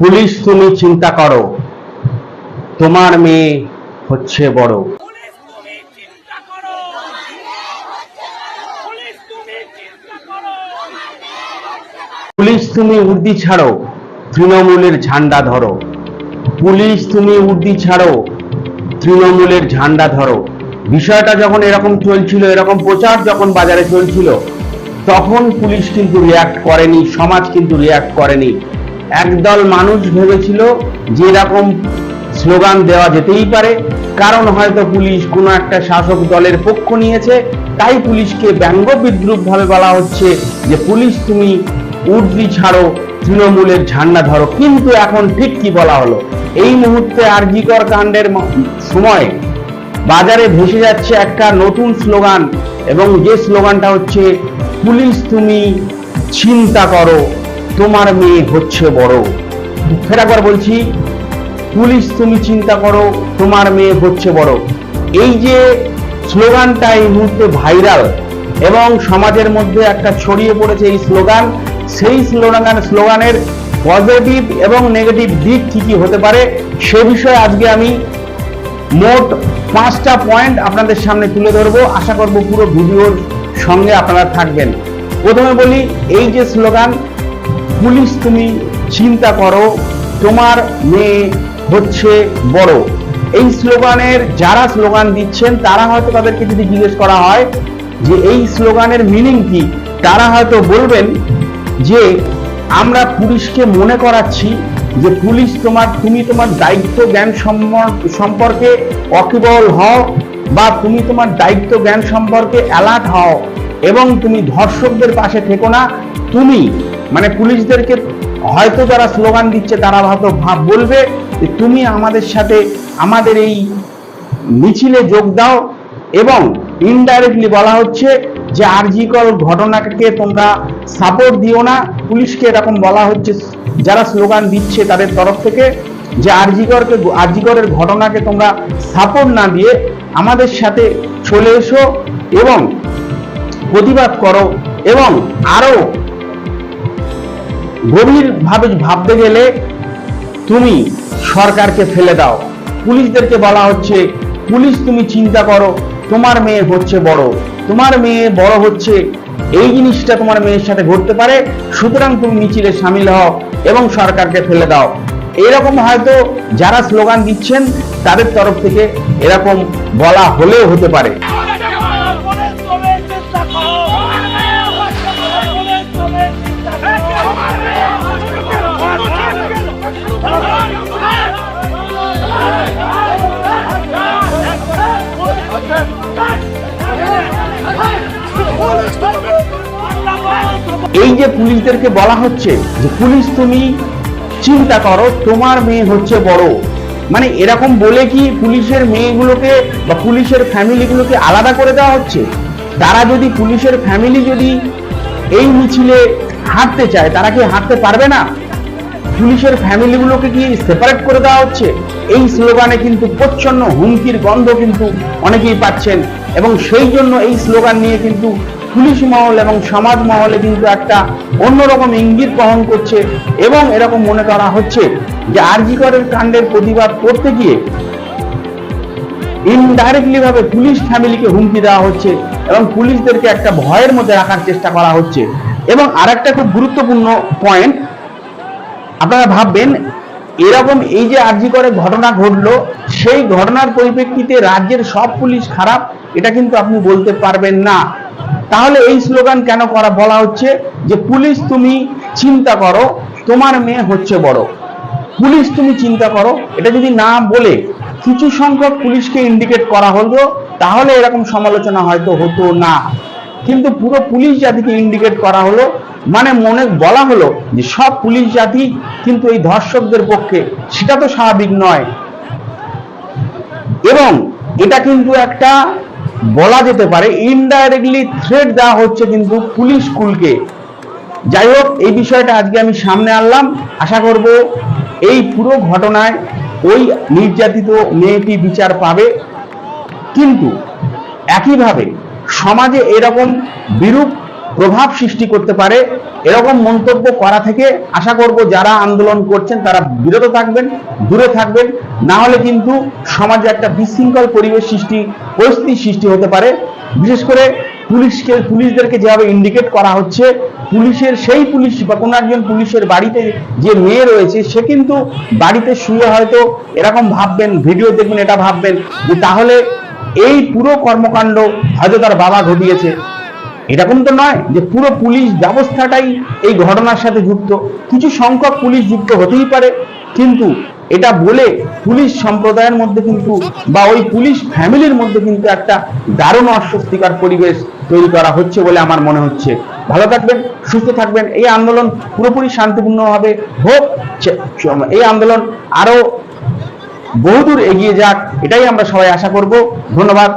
Police তুমি চিন্তা করো। তোমার মেয়ে হচ্ছে বড়। পুলিশ তুমি উর্দি ছাড়ো তৃণমূলের ঝান্ডা ধরো। পুলিশ তুমি উর্দি ছাড়ো তৃণমূলের ঝান্ডা ধরো। বিষয়টা যখন এরকম চলছিল এরকম প্রচার যখন বাজারে চলছিল তখন পুলিশ কিন্তু রিয়াক্ট করেনি সমাজ কিন্তু রিয়াক্ট করেনি। একদল মানুষ ভেবেছিল যে এরকম স্লোগান দেওয়া যেতেই পারে। কারণ হয়তো পুলিশ কোনো একটা শাসক দলের পক্ষ নিয়েছে, তাই পুলিশকে ব্যঙ্গ বিদ্রুপভাবে বলা হচ্ছে যে, পুলিশ, তুমি উর্দি ছাড়ো, তৃণমূলের ঝান্ডা ধরো। কিন্তু এখন ঠিক কি বলা হলো? এই মুহূর্তে আরজিকর কাণ্ডের সময়? বাজারে ভেসে যাচ্ছে একটা নতুন স্লোগান এবং যে স্লোগানটা হচ্ছে, পুলিশ, তুমি চিন্তা করো। তোমার মেয়ে হচ্ছে বড়। দুঃখের একবার বলছি, পুলিশ তুমি চিন্তা করো, তোমার মেয়ে হচ্ছে বড়। এই যে স্লোগানটা এই মুহূর্তে ভাইরাল এবং সমাজের মধ্যে একটা ছড়িয়ে পড়েছে এই স্লোগান, সেই স্লোগান স্লোগানের পজিটিভ এবং নেগেটিভ দিক কি কি হতে পারে সে বিষয়ে আজকে আমি মোট পাঁচটা পয়েন্ট আপনাদের সামনে তুলে ধরবো। আশা করব পুরো ভিডিওর সঙ্গে আপনারা থাকবেন। প্রথমে বলি, এই যে স্লোগান পুলিশ তুমি চিন্তা করো, তোমার মেয়ে হচ্ছে বড়। এই স্লোগানের যারা স্লোগান দিচ্ছেন, তারা হয়তো তাদেরকে যদি জিজ্ঞেস করা হয় যে এই স্লোগানের মিনিং কি, তারা হয়তো বলবেন যে, আমরা পুলিশকে মনে করাচ্ছি যে পুলিশ তোমার, তুমি তোমার দায়িত্ব জ্ঞান সম্পর্কে অকিবল হও বা তুমি তোমার দায়িত্ব জ্ঞান সম্পর্কে অ্যালার্ট হও এবং তুমি ধর্ষকদের পাশে থেকো না। তুমি মানে পুলিশদেরকে হয়তো যারা স্লোগান দিচ্ছে, তারা হয়তো ভাব বলবে যে তুমি আমাদের সাথে আমাদের এই মিছিলে যোগ দাও এবং ইনডাইরেক্টলি বলা হচ্ছে যে আরজিকর ঘটনাকে তোমরা সাপোর্ট দিও না। পুলিশকে এরকম বলা হচ্ছে, যারা স্লোগান দিচ্ছে তাদের তরফ থেকে যে আরজিকরকে, আরজিকরের ঘটনাকে তোমরা সাপোর্ট না দিয়ে আমাদের সাথে চলে এসো এবং প্রতিবাদ করো এবং আরও গভীরভাবে ভাবতে গেলে তুমি সরকারকে ফেলে দাও। পুলিশদেরকে বলা হচ্ছে, পুলিশ তুমি চিন্তা করো, তোমার মেয়ে হচ্ছে বড়। তোমার মেয়ে বড় হচ্ছে, এই জিনিসটা তোমার মেয়ের সাথে ঘটতে পারে, সুতরাং তুমি মিছিলে সামিল হও এবং সরকারকে ফেলে দাও। এরকম হয়তো যারা স্লোগান দিচ্ছেন, তাদের তরফ থেকে এরকম বলা হলেও হতে পারে। এই যে পুলিশদেরকে বলা হচ্ছে যে পুলিশ তুমি চিন্তা করো, তোমার মেয়ে হচ্ছে বড়। মানে এরকম বলে কি পুলিশের মেয়েগুলোকে বা পুলিশের ফ্যামিলিগুলোকে আলাদা করে দেওয়া হচ্ছে? তারা যদি পুলিশের ফ্যামিলি যদি এই মিছিলে হাঁটতে চায়, তারা কি হাঁটতে পারবে না? পুলিশের ফ্যামিলিগুলোকে কি সেপারেট করে দেওয়া হচ্ছে? এই স্লোগানে কিন্তু প্রচ্ছন্ন হুমকির গন্ধ কিন্তু অনেকেই পাচ্ছেন। এবং সেই জন্য এই স্লোগান নিয়ে কিন্তু পুলিশ মহল এবং সমাজ মহলে কিন্তু একটা অন্যরকম ইঙ্গিত বহন করছে এবং এরকম মনে করা হচ্ছে যে আরজিকরের কাণ্ডের প্রতিবাদ করতে গিয়ে ইনডাইরেক্টলি ভাবে পুলিশ ফ্যামিলিকে হুমকি দেওয়া হচ্ছে এবং পুলিশদেরকে একটা ভয়ের মধ্যে রাখার চেষ্টা করা হচ্ছে। এবং আরেকটা খুব গুরুত্বপূর্ণ পয়েন্ট আপনারা ভাববেন এরকম এই যে আর্জি করে ঘটনা ঘটলো, সেই ঘটনার পরিপ্রেক্ষিতে রাজ্যের সব পুলিশ খারাপ, এটা কিন্তু আপনি বলতে পারবেন না। তাহলে এই স্লোগান কেন করা, বলা হচ্ছে যে পুলিশ তুমি চিন্তা করো, তোমার মেয়ে হচ্ছে বড়। পুলিশ তুমি চিন্তা করো, এটা যদি না বলে কিছু সংখ্যক পুলিশকে ইন্ডিকেট করা হলো, তাহলে এরকম সমালোচনা হয়তো হতো না। কিন্তু পুরো পুলিশ জাতিকে ইন্ডিকেট করা হলো মানে মনে বলা হলো যে সব পুলিশ জাতি কিন্তু এই ধর্ষকদের পক্ষে, সেটা তো স্বাভাবিক নয়। এবং এটা কিন্তু একটা বলা যেতে পারে ইনডাইরেক্টলি থ্রেট দেওয়া হচ্ছে কিন্তু পুলিশ স্কুলকে যাই হোক, এই বিষয়টা আজকে আমি সামনে আনলাম। আশা করব এই পুরো ঘটনায় ওই নির্যাতিত মেয়েটি বিচার পাবে। কিন্তু একইভাবে সমাজে এরকম বিরূপ প্রভাব সৃষ্টি করতে পারে। এরকম মন্তব্য করা থেকে আশা করব যারা আন্দোলন করছেন তারা বিরত থাকবেন, দূরে থাকবেন। না হলে কিন্তু সমাজে একটা বিশৃঙ্খল পরিবেশ সৃষ্টি, পরিস্থিতি সৃষ্টি হতে পারে। বিশেষ করে পুলিশকে, পুলিশদেরকে যেভাবে ইন্ডিকেট করা হচ্ছে, পুলিশের সেই পুলিশ বা কোনো একজন পুলিশের বাড়িতে যে মেয়ে রয়েছে, সে কিন্তু বাড়িতে শুয়ে হয়তো এরকম ভাববেন, ভিডিও দেখবেন, এটা ভাববেন যে তাহলে এই পুরো কর্মকাণ্ড হয়তো তার বাবা ঘটিয়েছে। এরকম তো নয় যে পুরো পুলিশ ব্যবস্থাটাই এই ঘটনার সাথে যুক্ত। কিছু সংখ্যক পুলিশ যুক্ত হতেই পারে, কিন্তু এটা বলে পুলিশ সম্প্রদায়ের মধ্যে কিন্তু বা ওই পুলিশ ফ্যামিলির মধ্যে কিন্তু একটা দারুণ অস্বস্তিকর পরিবেশ তৈরি করা হচ্ছে বলে আমার মনে হচ্ছে। ভালো থাকবেন, সুস্থ থাকবেন, এই আন্দোলন পুরোপুরি শান্তিপূর্ণভাবে হোক এই আন্দোলন আরও বহুদূর এগিয়ে যাক, এটাই আমরা সবাই আশা করব। ধন্যবাদ।